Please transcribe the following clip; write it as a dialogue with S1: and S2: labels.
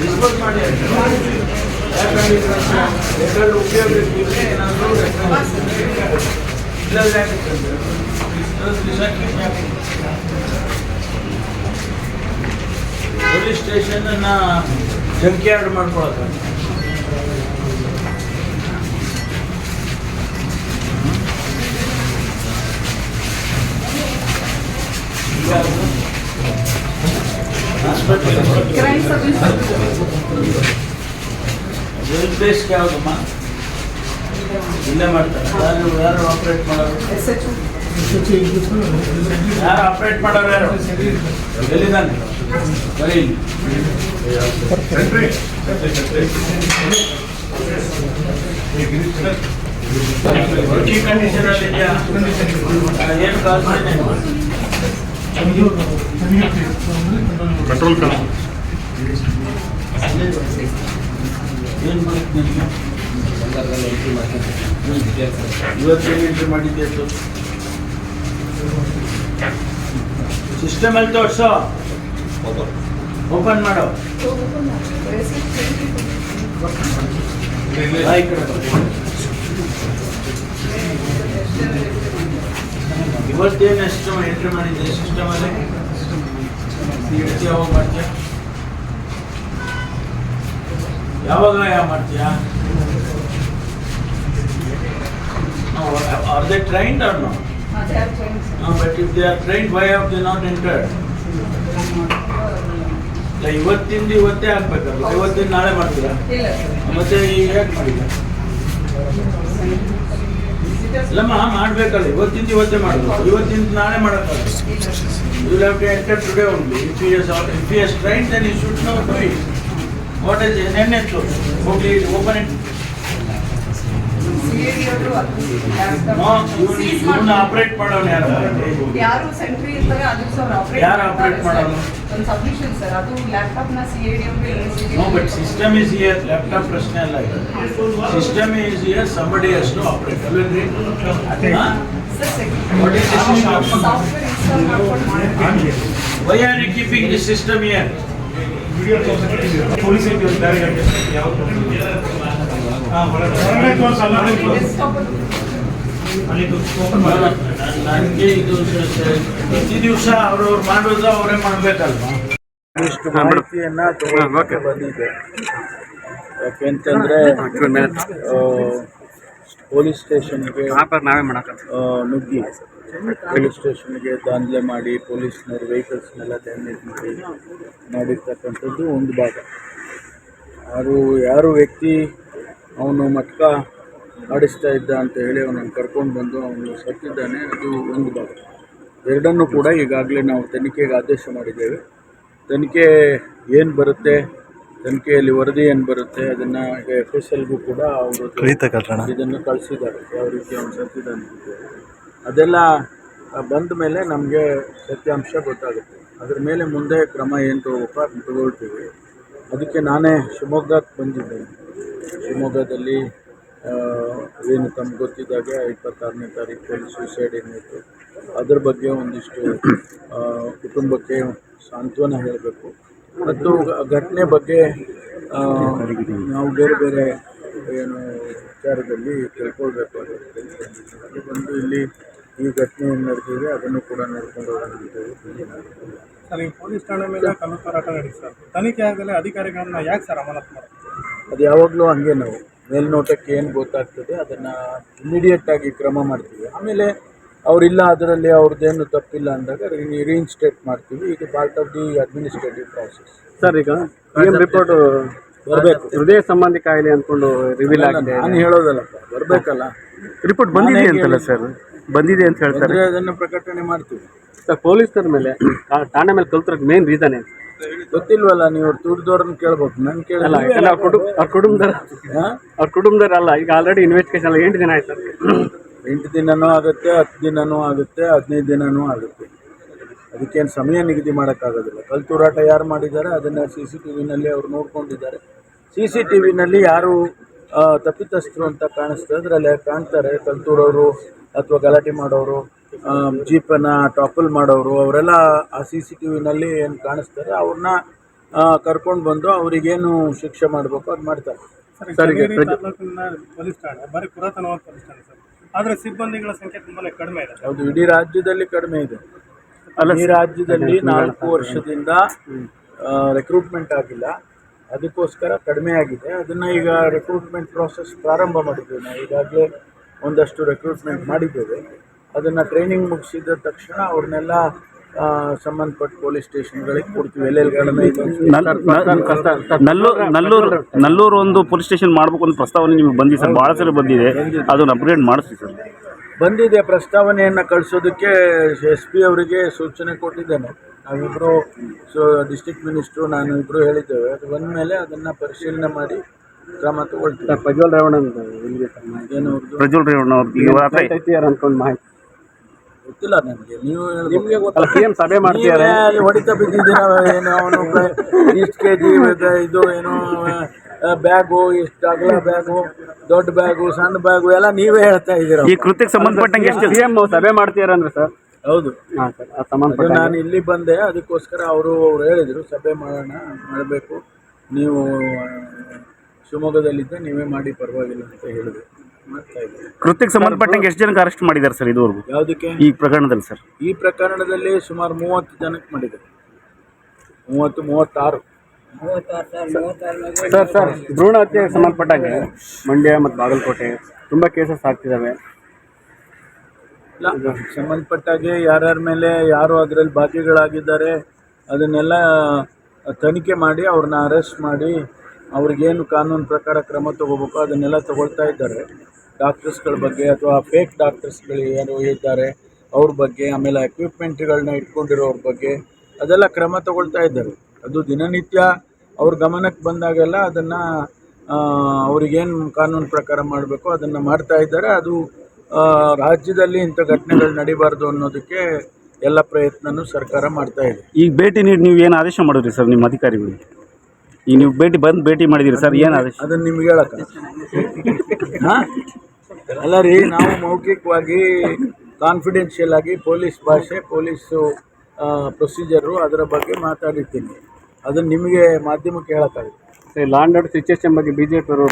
S1: Dispose ಮಾಡಿ ಯಾಕಂದ್ರೆ ಎರಡು ಉಪಯೋಗ ಏನಾದರೂ ಯಾಕೆ ಪೊಲೀಸ್ ಸ್ಟೇಷನನ್ನ ಜಂಕ್ ಯಾರ್ಡ್ ಮಾಡ್ಕೊಳಕ್ಕೆ
S2: ಕ್ರೈಮ್ ಸರ್ವಿಸ್
S1: ವೆಲ್ ಬೇಸ್ಡ್ ಯಾವುದಮ್ಮ ಇಲ್ಲೇ ಮಾಡ್ತಾರೆ ಯಾರು ಯಾರು ಆಪ್ರೇಟ್ ಮಾಡೋರು
S2: ಎಸ್ ಎಚ್
S1: ಯಾರು ಆಪ್ರೇಟ್ ಮಾಡೋರು ಯಾರು ಎಲ್ಲಿದ್ದಾನೆ ಬರೀ ಇಲ್ಲಿ. ಈ ಕಂಡೀಷನ್ ಅಲ್ಲಿ ಇದೆಯಾ ಏನು ಕಾಲ್ ಮಾಡಿ
S3: ಕಂಟ್ರೋಲ್
S1: ಇವತ್ತೇನು ಎಂಟ್ರಿ ಮಾಡಿದ್ದೆ ಸಿಸ್ಟಮ್ ಅಲ್ಲಿ ತೋರ್ಸೋ. ಓಪನ್ ಮಾಡೋ. ಈ ಕಡೆ ಇವತ್ತೇನು ಸಿಸ್ಟಮ್ ಎಂಟ್ರಿ ಮಾಡಿದ್ದೆ ಸಿಸ್ಟಮ್ ಅಲ್ಲಿ? ಯಾವಾಗ ಮಾಡ್ತೀಯ? ಯಾವಾಗ ಯಾವ ಮಾಡ್ತೀಯಾ? Are they trained are no but if they are trained why of they not entered ಇವತ್ತಿಂದ ಇವತ್ತೇ ಆಗ್ಬೇಕಲ್ಲ ಇವತ್ತಿಂದ ನಾಳೆ ಮಾಡ್ತೀರಾ? ಮತ್ತೆ ಈಗ ಮಾಡಿಲ್ಲ ಇಲ್ಲಮ್ಮ ಮಾಡ್ಬೇಕಲ್ಲ. ಇವತ್ತಿಂದ ಇವತ್ತೇ ಮಾಡಬೇಕು ಇವತ್ತಿಂದ ನಾಳೆ ಮಾಡೋಕ್ಕಲ್ಲ you have to enter today only if you if you is train then you should no do it what is ನೆನ್ನೆ ಹೋಗ್ಲಿ ಓಪನ್ ಇಟ್ ಆಪರೇಟ್ ಮಾಡೋಣ ಯಾರು?
S2: ಯಾರು ಸೆಂಟ್ರಿ ಇರ್ತಾರೆ ಅದಕ್ಕೆ ಸರ್ ಆಪರೇಟ್
S1: ಯಾರು ಆಪರೇಟ್ ಮಾಡೋದು?
S2: ಒಂದು ಸಬ್ಮಿಷನ್ ಸರ್ ಅದು ಲ್ಯಾಪ್ಟಾಪ್ನ CAD CID
S1: no but system is here laptop ಪ್ರಶ್ನೆ ಅಲ್ಲ ಇದು. ಸಿಸ್ಟಮ್ ಇಸ್ ಹಿಯರ್ ಸಂಬಡಿ ಅಷ್ಟು ಆಪರೇಟ್ ಅಲ್ವೇನ್ರಿ is the system?
S2: Software install ಮಾಡ್ಕೊಂಡು ಮಾಡಿ
S1: why are you keeping this system here
S3: police
S2: desktop
S1: ನನಗೆ ಇದು ಪ್ರತಿ ದಿವಸ ಅವ್ರವ್ರು ಮಾಡೋದು ಅವರೇ ಮಾಡ್ಬೇಕಲ್ವಾ? ಇಷ್ಟು ಮಾಹಿತಿಯನ್ನ ತಗೊಳ್ಳೋಕೆ ಬಂದಿದೆ ಯಾಕೆಂತಂದ್ರೆ ಪೊಲೀಸ್ ಸ್ಟೇಷನ್ಗೆ
S3: ನಾವೇ ಮಾಡಕ್ಕೆ
S1: ನುಗ್ಗಿ. ಪೊಲೀಸ್ ಸ್ಟೇಷನ್ಗೆ ದಾಂಧಲೆ ಮಾಡಿ ಪೊಲೀಸ್ನವ್ರ ವೆಹಿಕಲ್ಸ್ನೆಲ್ಲ ಡ್ಯಾಮೇಜ್ ಮಾಡಿ ಮಾಡಿರ್ತಕ್ಕಂಥದ್ದು ಒಂದು ಭಾಗ. ಯಾರು ಯಾರು ವ್ಯಕ್ತಿ ಅವನು ಮಟ್ಕ ಆಡಿಸ್ತಾ ಇದ್ದ ಅಂತ ಹೇಳಿ ಅವನನ್ನು ಕರ್ಕೊಂಡು ಬಂದು ಅವನು ಸತ್ತಿದ್ದಾನೆ. ಅದು ಒಂದು ಭಾಗ. ಎರಡನ್ನೂ ಕೂಡ ಈಗಾಗಲೇ ನಾವು ತನಿಖೆಗೆ ಆದೇಶ ಮಾಡಿದ್ದೇವೆ. ತನಿಖೆ ಏನು ಬರುತ್ತೆ ತನಿಖೆಯಲ್ಲಿ ವರದಿ ಏನು ಬರುತ್ತೆ ಅದನ್ನು ಈಗ ಎಫ್ ಎಸ್ ಎಲ್ಗೂ ಕೂಡ ಅವರು ಇದನ್ನು ಕಳಿಸಿದ್ದಾರೆ. ಯಾವ ರೀತಿ ಅವನು ಸತ್ತಿದ್ದಾನೆ ಅದೆಲ್ಲ ಬಂದ ಮೇಲೆ ನಮಗೆ ಸತ್ಯಾಂಶ ಗೊತ್ತಾಗುತ್ತೆ. ಅದ್ರ ಮೇಲೆ ಮುಂದೆ ಕ್ರಮ ಏನು ತಗೋಬೇಕು ಅದನ್ನು ತಗೊಳ್ತೀವಿ. ಅದಕ್ಕೆ ನಾನೇ ಶಿವಮೊಗ್ಗಕ್ಕೆ ಬಂದಿದ್ದೇನೆ. ಶಿವಮೊಗ್ಗದಲ್ಲಿ ಏನು ತಮ್ಗೆ ಗೊತ್ತಿದ್ದಾಗೆ ಇಪ್ಪತ್ತಾರನೇ ತಾರೀಕು ಪೊಲೀಸ್ ಸೂಸೈಡ್ ಏನಿತ್ತು ಅದ್ರ ಬಗ್ಗೆ ಒಂದಿಷ್ಟು ಕುಟುಂಬಕ್ಕೆ ಸಾಂತ್ವನ ಹೇಳಬೇಕು. ಮತ್ತು ಘಟನೆ ಬಗ್ಗೆ ನಾವು ಬೇರೆ ಬೇರೆ, ಏನು ವಿಚಾರದಲ್ಲಿ ತಿಳ್ಕೊಳ್ಬೇಕು ಅದು ಬಂದು ಇಲ್ಲಿ ಈ ಘಟನೆ ಏನು ನಡೆದಿದೆ, ಅದನ್ನು ಕೂಡ ನೋಡ್ಕೊಂಡು
S4: ಸರ್ ಪೊಲೀಸ್ ಠಾಣೆ ಮೇಲೆ ಕಲ್ಲು ಹೋರಾಟ ನಡೆಸಿ ಸರ್. ತನಿಖೆ ಆಗಲೇ ಅಧಿಕಾರಿಗಳನ್ನ ಯಾಕೆ ಸರ್ ಅಮಾನತ್ ಮಾಡ್ತಾರೆ
S1: ಅದು ಯಾವಾಗಲೂ ಹಂಗೆ ನಾವು. ಮೇಲ್ನೋಟಕ್ಕೆ ಏನು ಗೊತ್ತಾಗ್ತದೆ ಅದನ್ನು ಇಮಿಡಿಯೇಟ್ ಆಗಿ ಕ್ರಮ ಮಾಡ್ತೀವಿ. ಆಮೇಲೆ ಅವರಿಲ್ಲ ಅದರಲ್ಲಿ ಅವ್ರದ್ದೇನು ತಪ್ಪಿಲ್ಲ ಅಂದಾಗ ರೀಇನ್ಸ್ಟೇಟ್ ಮಾಡ್ತೀವಿ. ಇದು part of the administrative process
S5: sir ಈಗ ರಿಪೋರ್ಟ್
S1: ಬರಬೇಕು.
S5: ಹೃದಯ ಸಂಬಂಧಿ ಕಾಯಿಲೆ ಅಂದ್ಕೊಂಡು ರಿವೀಲ್ ಆಗಿದೆ.
S1: ನಾನು ಹೇಳೋದಲ್ಲಪ್ಪ ಬರಬೇಕಲ್ಲ.
S5: ರಿಪೋರ್ಟ್ ಬಂದಿದೆ ಅಂತಲ್ಲ ಸರ್? ಬಂದಿದೆ ಅಂತ ಹೇಳ್ತಾರೆ.
S1: ಅದನ್ನು ಪ್ರಕಟಣೆ ಮಾಡ್ತೀವಿ.
S5: ಸರ್ ಪೊಲೀಸರ ಮೇಲೆ ಆ ಠಾಣೆ ಮೇಲೆ ಕಲ್ತಿರೋದು ಮೇನ್ ರೀಸನ್ ಏನು?
S1: ಗೊತ್ತಿಲ್ವಲ್ಲ ನೀವು ತುರ್ದವ್ರನ್ನ ಕೇಳ್ಬೇಕು ನಾನು
S5: ಅಲ್ಲ
S1: ಕೇಳಲ್ಲ
S5: ಯಾಕಂದ್ರೆ ಅವ್ರ ಕುಟುಂಬ ಅವ್ರ ಕುಟುಂಬದರ
S1: ಹಾಂ?
S5: ಅವ್ರ ಕುಟುಂಬದರ ಅಲ್ಲ ಈಗ ಆಲ್ರೆಡಿ ಇನ್ವೆಸ್ಟಿಗೇಷನ್ ಎಲ್ಲ ಎಂಟು ದಿನ ಆಯ್ತು ಸರ್
S1: ಎಂಟು ದಿನನೂ ಆಗುತ್ತೆ ಹತ್ತು ದಿನನೂ ಆಗುತ್ತೆ ಹದಿನೈದು ದಿನನೂ ಆಗುತ್ತೆ. ಅದಕ್ಕೇನು ಸಮಯ ನಿಗದಿ ಮಾಡೋಕ್ಕಾಗೋದಿಲ್ಲ. ಕಲ್ತೂರಾಟ ಯಾರು ಮಾಡಿದ್ದಾರೆ ಅದನ್ನು ಸಿ ಸಿ ಟಿ ವಿನಲ್ಲಿ ಅವರು ನೋಡ್ಕೊಂಡಿದ್ದಾರೆ. ಸಿ ಸಿ ಟಿ ವಿನಲ್ಲಿ ಯಾರು ಆ, ತಪ್ಪಿತಸ್ಥರು ಅಂತ ಕಾಣಿಸ್ತದೆ ಅದರಲ್ಲಿ ಕಾಣ್ತಾರೆ. ಕಲ್ತೂರವರು ಅಥವಾ ಗಲಾಟೆ ಮಾಡೋರು ಜೀಪನ್ನು ಟಾಪಲ್ ಮಾಡೋರು ಅವರೆಲ್ಲ ಆ ಸಿ ಸಿ ಟಿ ವಿನಲ್ಲಿ ಏನು ಕಾಣಿಸ್ತಾರೆ ಅವ್ರನ್ನ ಕರ್ಕೊಂಡು ಬಂದು ಅವರಿಗೇನು ಶಿಕ್ಷೆ ಮಾಡಬೇಕು ಅದು ಮಾಡ್ತಾರೆ.
S4: ಸರ್
S5: ಸರ್, ಈಗ
S4: ಚನ್ನಗಿರಿ
S5: ಪ್ರಜೆ-
S4: ತಾಲೂಕಿನ ಪೊಲೀಸ್ ಠಾಣೆ ಬರೀ ಪುರಾತನವಾದ ಪೊಲೀಸ್ ಠಾಣೆ ಸರ್. ಆದರೆ ಸಿಬ್ಬಂದಿಗಳ ಸಂಖ್ಯೆ ತುಂಬಾ ಕಡಿಮೆ ಇದೆ
S1: ಹೌದು ಇಡೀ ರಾಜ್ಯದಲ್ಲಿ ಕಡಿಮೆ ಇದೆ.
S5: ಅಲ್ಲ
S1: ಈ ರಾಜ್ಯದಲ್ಲಿ ನಾಲ್ಕು ವರ್ಷದಿಂದ ರೆಕ್ರೂಟ್ಮೆಂಟ್ ಆಗಿಲ್ಲ. ಅದಕ್ಕೋಸ್ಕರ ಕಡಿಮೆ ಆಗಿದೆ. ಅದನ್ನ ಈಗ ರೆಕ್ರೂಟ್ಮೆಂಟ್ ಪ್ರಾಸೆಸ್ ಪ್ರಾರಂಭ ಮಾಡಿದ್ದೇವೆ ನಾವು. ಈಗಾಗಲೇ ಒಂದಷ್ಟು ರೆಕ್ರೂಟ್ಮೆಂಟ್ ಮಾಡಿದ್ದೇವೆ. ಅದನ್ನು ಟ್ರೈನಿಂಗ್ ಮುಗಿಸಿದ ತಕ್ಷಣ ಅವ್ರನ್ನೆಲ್ಲ ಸಂಬಂಧಪಟ್ಟ ಪೊಲೀಸ್ ಸ್ಟೇಷನ್ಗಳಿಗೆ ಕೊಡ್ತೀವಿ. ಎಲ್ಲೆಲ್ಲಿ ಕಡಿಮೆ
S6: ನಲ್ಲೂರು ನಲ್ಲೂರು ನಲ್ಲೂರು ಒಂದು ಪೊಲೀಸ್ ಸ್ಟೇಷನ್ ಮಾಡಬೇಕು ಅಂತ ಪ್ರಸ್ತಾವನೆ ನಿಮಗೆ ಬಂದಿದೆ ಸರ್. ಭಾಳ ಸರಿ ಬಂದಿದೆ. ಅದನ್ನು ಅಪ್ಗ್ರೇಡ್ ಮಾಡಿಸಿ ಸರ್.
S1: ಬಂದಿದೆ. ಪ್ರಸ್ತಾವನೆಯನ್ನು ಕಳಿಸೋದಕ್ಕೆ ಎಸ್ ಪಿ ಅವರಿಗೆ ಸೂಚನೆ ಕೊಟ್ಟಿದ್ದೇನೆ. ನಾವಿಬ್ಬರು ಸೊ ಡಿಸ್ಟಿಕ್ ಮಿನಿಸ್ಟ್ರು ನಾನು ಇಬ್ಬರು ಹೇಳಿದ್ದೇವೆ. ಅದು ಬಂದ ಮೇಲೆ ಅದನ್ನು ಪರಿಶೀಲನೆ ಮಾಡಿ ಕ್ರಮ ತಗೊಳ್ತೀವಿ.
S5: ಪ್ರಜ್ವಲ್ ರೇವಣ್ಣ ಅಂತ ಇಲ್ಲಿಗೆ ಸರ್ ಮಾಹಿತಿ.
S1: ಏನು ಅವ್ರದ್ದು?
S6: ಪ್ರಜ್ವಲ್ ರೇವಣ್ಣ ಅವ್ರು ಈಗ ರಾತ್ರಿ
S5: ಐತಿಹಾರ ಅನ್ಕೊಂಡು ಮಾಹಿತಿ.
S1: ಗೊತ್ತಿಲ್ಲ ನನಗೆ ನೀವು ನಿಮಗೆ
S5: ಅಲ್ಲ ಸಿ ಎಂ ಸಭೆ ಮಾಡ್ತಿದ್ದಾರೆ.
S1: ಹೊಡಿತ ಬಿದ್ದಿದ್ದೀರ? ಏನು ಅವನು ಇಷ್ಟು ಕೆ ಜಿ ಇದು ಏನು ಬ್ಯಾಗು ಇಷ್ಟು ಅಗಲ ಬ್ಯಾಗು ದೊಡ್ಡ ಬ್ಯಾಗು ಸಣ್ಣ ಬ್ಯಾಗು ಎಲ್ಲ ನೀವೇ ಹೇಳ್ತಾ ಇದ್ದೀರ?
S6: ಈ ಕೃತ್ಯಕ್ಕೆ ಸಂಬಂಧಪಟ್ಟಂಗೆ ಎಷ್ಟು
S5: ಸಿ ಎಂ ಸಭೆ ಮಾಡ್ತಿದ್ದಾರೆ ಅಂದ್ರೆ ಸರ್?
S1: ಹೌದು.
S5: ಹಾಂ ಸರ್ ಅದು
S1: ಅದು
S5: ಸಂಬಂಧಪಟ್ಟ
S1: ನಾನು ಇಲ್ಲಿ ಬಂದೆ ಅದಕ್ಕೋಸ್ಕರ ಅವರು ಅವ್ರು ಹೇಳಿದರು ಸಭೆ ಮಾಡೋಣ ಮಾಡಬೇಕು. ನೀವು ಆ, ಶಿವಮೊಗ್ಗದಲ್ಲಿದ್ದೆ ನೀವೇ ಮಾಡಿ ಪರವಾಗಿಲ್ಲ ಅಂತ ಹೇಳಿದೆ ಮಾಡ್ತಾ
S6: ಕೃತ್ಯಕ್ಕೆ ಸಂಬಂಧಪಟ್ಟಂಗೆ ಎಷ್ಟು ಜನಕ್ಕೆ ಅರೆಸ್ಟ್ ಮಾಡಿದ್ದಾರೆ ಸರ್ ಇದುವರೆಗೂ?
S1: ಯಾವುದಕ್ಕೆ?
S6: ಈ ಪ್ರಕರಣದಲ್ಲಿ ಸರ್.
S1: ಈ ಪ್ರಕರಣದಲ್ಲಿ ಸುಮಾರು ಮೂವತ್ತು ಜನಕ್ಕೆ ಮಾಡಿದ್ದಾರೆ. ಮೂವತ್ತು ಮೂವತ್ತಾರು.
S5: ಸರ್ ಸರ್ ಭ್ರೂಣ ಹತ್ಯೆಗೆ ಸಂಬಂಧಪಟ್ಟಂಗೆ ಮಂಡ್ಯ ಮತ್ತು ಬಾಗಲಕೋಟೆ ತುಂಬ ಕೇಸಸ್ ಆಗ್ತಿದ್ದಾವೆ.
S1: ಇಲ್ಲ ಸಂಬಂಧಪಟ್ಟಾಗೆ ಯಾರ್ಯಾರ ಮೇಲೆ ಯಾರು ಅದರಲ್ಲಿ ಬಾಕಿಗಳಾಗಿದ್ದಾರೆ ಅದನ್ನೆಲ್ಲ ತನಿಖೆ ಮಾಡಿ ಅವ್ರನ್ನ ಅರೆಸ್ಟ್ ಮಾಡಿ ಅವ್ರಿಗೇನು ಕಾನೂನು ಪ್ರಕಾರ ಕ್ರಮ ತಗೋಬೇಕು ಅದನ್ನೆಲ್ಲ ತಗೊಳ್ತಾ ಇದ್ದಾರೆ. ಡಾಕ್ಟರ್ಸ್ಗಳ ಬಗ್ಗೆ ಅಥವಾ ಫೇಕ್ ಡಾಕ್ಟರ್ಸ್ಗಳು ಏನು ಇದ್ದಾರೆ, ಅವ್ರ ಬಗ್ಗೆ, ಆಮೇಲೆ ಎಕ್ವಿಪ್ಮೆಂಟ್ಗಳನ್ನ ಇಟ್ಕೊಂಡಿರೋರ ಬಗ್ಗೆ ಅದೆಲ್ಲ ಕ್ರಮ ತಗೊಳ್ತಾ ಇದ್ದಾರೆ. ಅದು ದಿನನಿತ್ಯ ಅವ್ರ ಗಮನಕ್ಕೆ ಬಂದಾಗೆಲ್ಲ ಅದನ್ನು ಅವ್ರಿಗೇನು ಕಾನೂನು ಪ್ರಕಾರ ಮಾಡಬೇಕು ಅದನ್ನು ಮಾಡ್ತಾ ಇದ್ದಾರೆ. ಅದು ರಾಜ್ಯದಲ್ಲಿ ಇಂಥ ಘಟನೆಗಳು ನಡಿಬಾರ್ದು ಅನ್ನೋದಕ್ಕೆ ಎಲ್ಲ ಪ್ರಯತ್ನನೂ ಸರ್ಕಾರ ಮಾಡ್ತಾ ಇದೆ.
S6: ಈಗ ಭೇಟಿ ನೀಡಿ ನೀವು ಏನು ಆದೇಶ ಮಾಡಿದ್ರಿ ಸರ್ ನಿಮ್ಮ ಅಧಿಕಾರಿಗಳಿಗೆ? ಈಗ ನೀವು ಭೇಟಿ ಬಂದು ಭೇಟಿ ಮಾಡಿದ್ದೀರಿ ಸರ್ ಏನು
S1: ಅದನ್ನು ನಿಮ್ಗೆ ಹೇಳಕ್ಕ. ಹಾಂ? ಅಲ್ಲ ರೀ ನಾವು ಮೌಖಿಕವಾಗಿ ಕಾನ್ಫಿಡೆನ್ಷಿಯಲ್ ಆಗಿ ಪೊಲೀಸ್ ಭಾಷೆ ಪೊಲೀಸು ಪ್ರೊಸೀಜರು ಅದರ ಬಗ್ಗೆ ಮಾತಾಡಿರ್ತೀನಿ ಅದನ್ನು ನಿಮಗೆ ಮಾಧ್ಯಮಕ್ಕೆ ಹೇಳೋಕ್ಕಾಗುತ್ತೆ.
S5: ಲಾಂಡ್ ಆರ್ಡರ್ ಸಿಚುವೇಶನ್ ಬಗ್ಗೆ ಬಿ ಜೆ ಪಿ ಅವರು